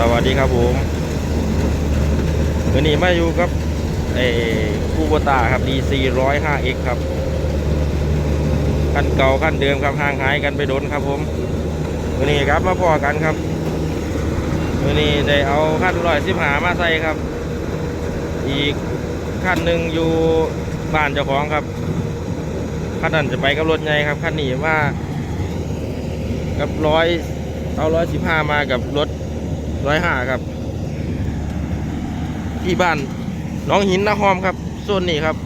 สวัสดีครับผมวันนี้มาอยู่กับไอ้คูโบตาครับ DC 105X ครับคันเก่าคันเดิมครับห่างหายกันไปโดนครับผมวันนี้ครับมาพอกันครับวันนี้ได้เอาคันร้อยสิบหามาใส่ครับ อีกคันหนึ่งอยู่บ้านเจ้าของครับคันนั้นจะไปกับรถไงครับคันนี้ว่ากับร้อยเอาร้อยสิบห้ามากับรถ ร้อยห้าครับ ที่บ้านน้องหินนาหอมครับโซนนี้ครับ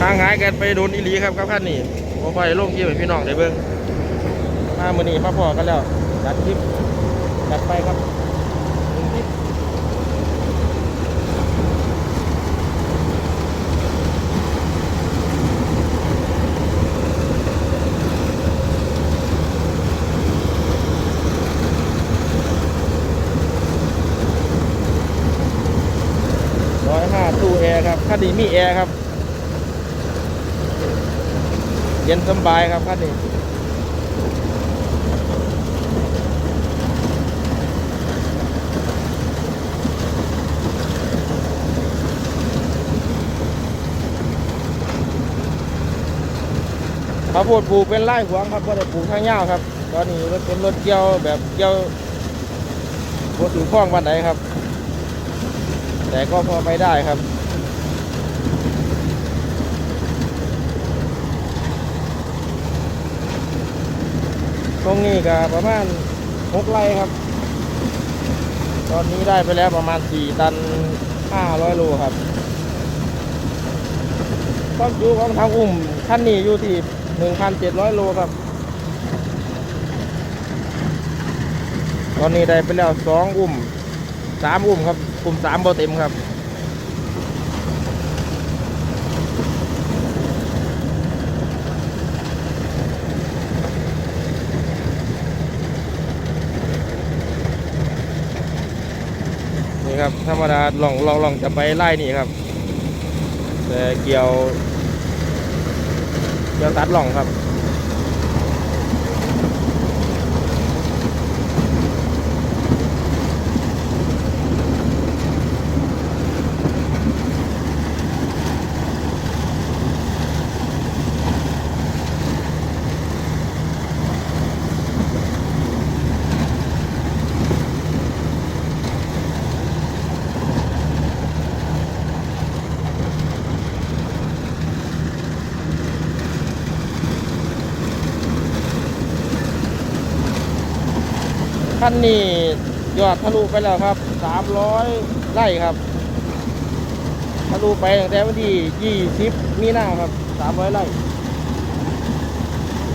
ทางหายกันไปโดนอีหลีครับครับท่านนี่พอไฟลงคลิปให้พี่น้องได้เบิ่งมามือนี้มาพอกันแล้วจัดคลิปจัดไปครับหนึ่งคลิป ร้อยห้าตู้แอร์ คันนี้มีแอร์ครับ เย็นสบายครับคันนี้ข้าวโพดปลูกเป็นไร่หวงครับก็ได้ปลูกทางยาวครับ ตอนนี้รถเป็นรถเกี่ยวแบบเกี่ยวรถถือคล้องวันไหนครับ แต่ก็พอไปได้ครับ ตรงนี้ก็ประมาณหกไร่ครับ ตอนนี้ได้ไปแล้วประมาณสี่ตันห้าร้อยโลครับความจุของทางอุ้มท่านนี้อยู่ที่หนึ่งพันเจ็ดร้อยโลครับ ตอนนี้ได้ไปแล้วสองอุ้มสามอุ้มครับอุ้มสามโบเต็มครับ ครับ ธรรมดาลองลองลองจะไปไล่นี่ครับ แต่เกี่ยว เกี่ยวตัดหล่องครับ นนี้ยอดทะลุไปแล้วครับ 300ไร่ครับ ทะลุไปตั้งแต่วันที่ 20 มีนาครับ 300ไร่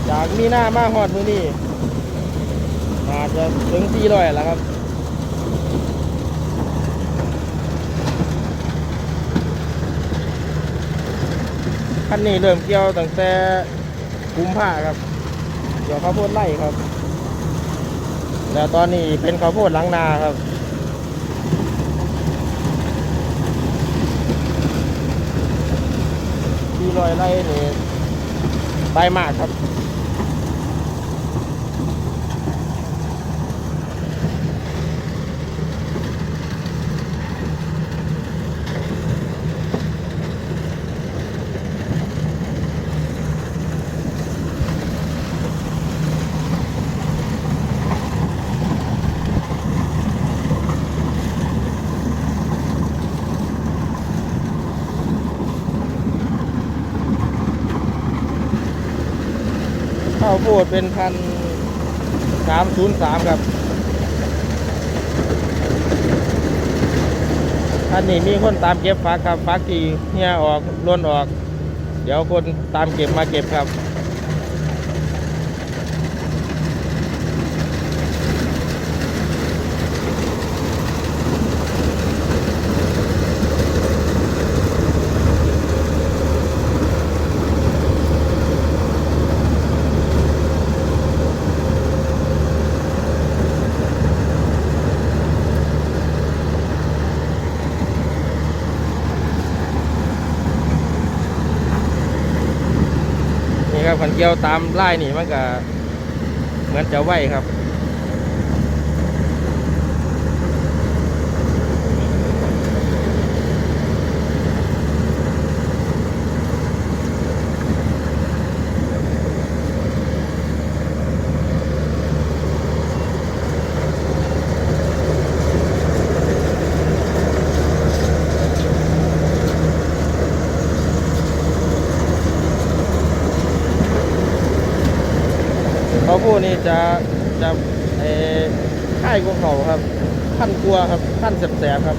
จากมีนามาฮอดมือนี้อาจจะถึง 400แล้วครับคันนี้เริ่มเกี่ยวตั้งแต่กุมภาครับเดี๋ยวข้าวโพดไร่ครับ แล้วตอนนี้เป็นข้าวโพดหล้างนาครับที่ลอยไร่นี่ใบมากครับ ดเป็นพันสามศูนย์สามครับอันนี้มีคนตามเก็บฟักครับฟักที่เฮียออกล้วนออก เดี๋ยวคนตามเก็บมาเก็บครับ ค มันเกี่ยวตามไล่นี่มันก็เหมือนจะไหวครับ เขาพูดนี่จะจะเออค่ายของ เขาครับขั้นกลัวครับขั้นแสบๆครับ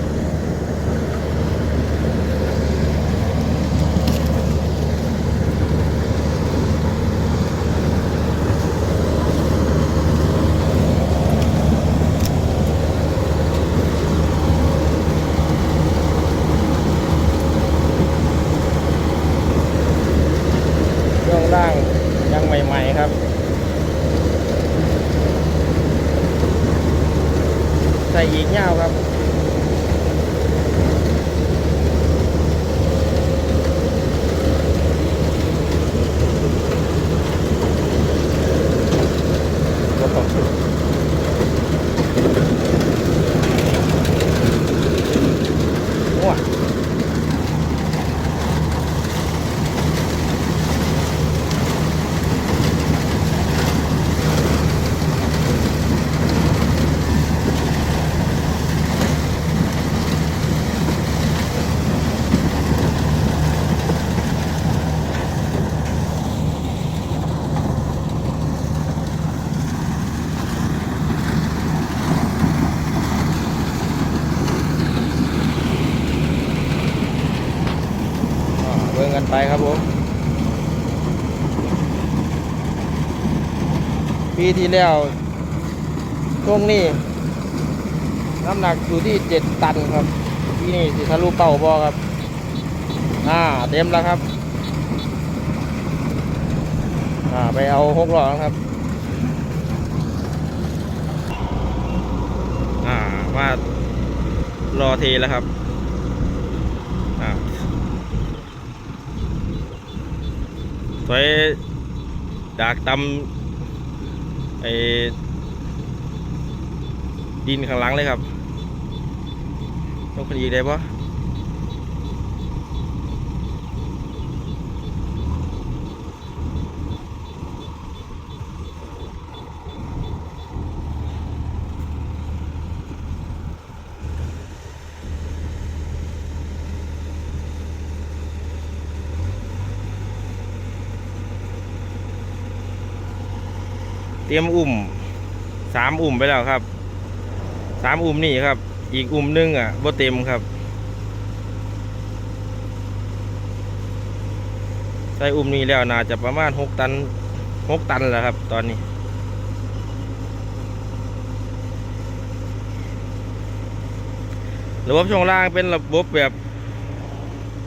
ช่วงล่างยังใหม่ ๆ ครับ ใส่ อีกเงาวครับ ว้า อ่าเบิ่งกัน ไปครับผม ปีที่แล้วช่วงนี้ น้ำหนักอยู่ที่เจ็ดตันครับ ปีนี้สิทะลุเป้าบอครับ อ่า เต็มแล้วครับอ่าไปเอาหกหลอครับ อ่ามารอเทแล้วครับ อ่า ถอยดากตำไอ้ดินข้างหลังเลยครับยกขึ้นอีกได้ปะ เตรียมอุ่มสามอุ่มไปแล้วครับสามอุ่มนี่ครับ อีกอุ่มหนึงอะบ่เต็มครับ ใส่อุ่มนี้แล้วน่าจะประมาณหกตันหกตันแล้วครับ ตอนนี้ระบบช่วงล่างเป็นระบบแบบ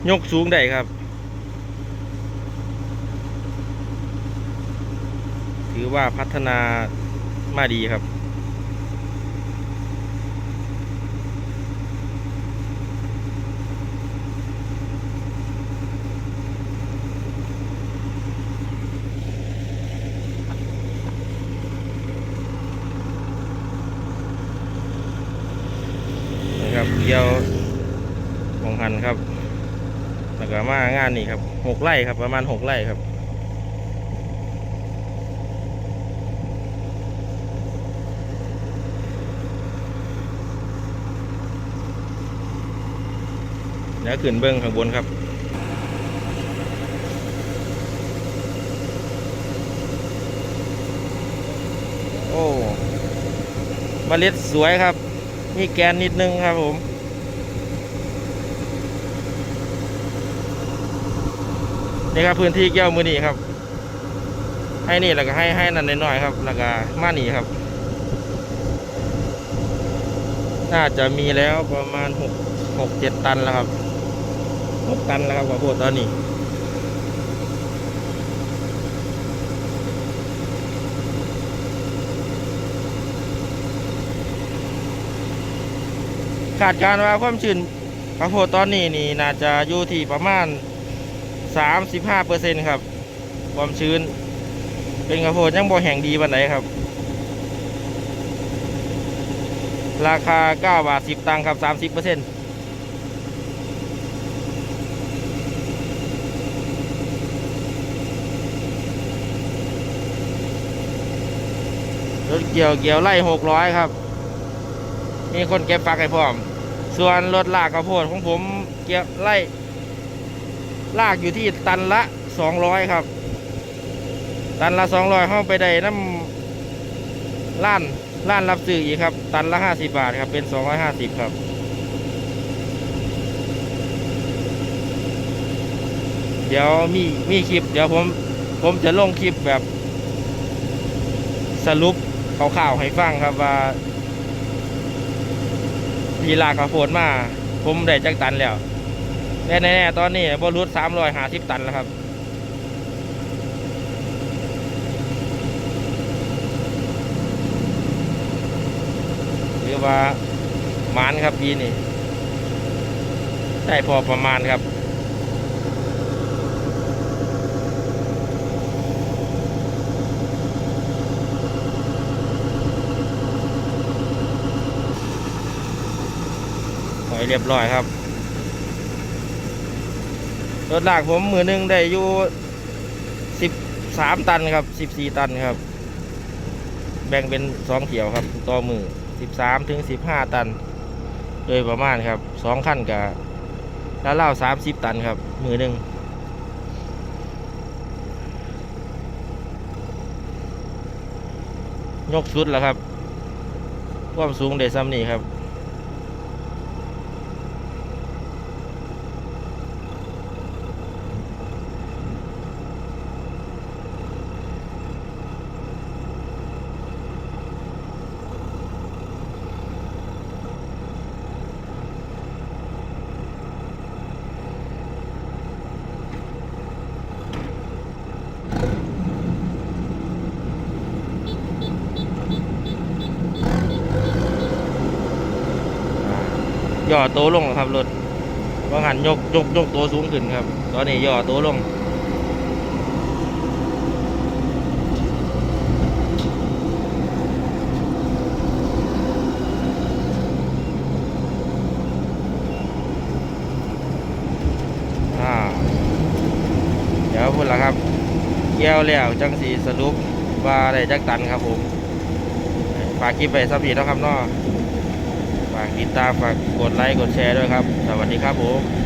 ยกสูงได้ครับ ถือว่าพัฒนามาดีครับ นะครับเกี่ยวมองหันครับแล้วก็มางานนี่ครับหกไร่ครับประมาณหกไร่ครับ เดี๋ยวขึ้นเบื้องข้างบนครับโอ้มเมล็ดสวยครับมีแกนนิดนึงครับผมนี่ครับพื้นที่แก้วมือนี่ครับ ให้นี่แล้วก็ให้ให้นั่นน้อยๆครับ แล้วก็มานี่ครับ น่าจะมีแล้วประมาณหกหกเจ็ดตันแล้วครับ หกตันแล้วครับกว่าโพดตอนนี้คาดการว่าความชื้นข้าวโพดตอนนี้นี่น่าจะอยู่ที่ประมาณ 35%ครับความชื้น เป็นข้าวโพดยังบ่แห้งดีปานไหนครับ ราคา 9 บาท 10 ตังค์ครับ 30%เปอ รถเกี่ยวเกี่ยวไล่600ครับ มีคนเก็บฟักให้พร้อม ส่วนรถลากข้าวโพดของผมเกี่ยวไล่ลากอยู่ที่ตันละ200ครับ ตันละ200เข้าไปได้น้ำล้านล้านรับซื้ออีกครับ ตันละ50บาทครับ เป็น250ครับเดี๋ยวมีมีคลิป เดี๋ยวผมผมจะลงคลิปแบบสรุป ข่าวๆให้ฟังครับว่าทีลากข้าวโพดมา ผมได้จักตันแล้วแต่แน่ๆตอนนี้บรุษสามร้อยหาสิบตันแล้วครับหรือว่า มานครับปีนี้ได้พอประมาณครับ หอยเรียบร้อยครับ รถลากผมมือหนึ่งได้อยู่สิบสามตันครับสิบสี่ตันครับ แบ่งเป็นสองเที่ยวครับ ต่อมือสิบสามถึงสิบห้าตัน โดยประมาณครับสองขั้นกับแล้วเล่าสามสิบตันครับ มือหนึ่งยกสุดแล้วครับความสูงได้ซ้ำนี่ครับ ย่อโตวลงครับรถว่าหันยกยกยกตัวสูงขึ้นครับ ตอนนี้ย่อตัวลงอ่าเดี๋ยวพูดละครับเกี่ยวแล้วจังสีสรุปว่าได้จักตันครับผมฝากคลิปไปสักทีแล้วครับเนาะ ติดตามฝากกดไลค์กดแชร์ด้วยครับ สวัสดีครับผม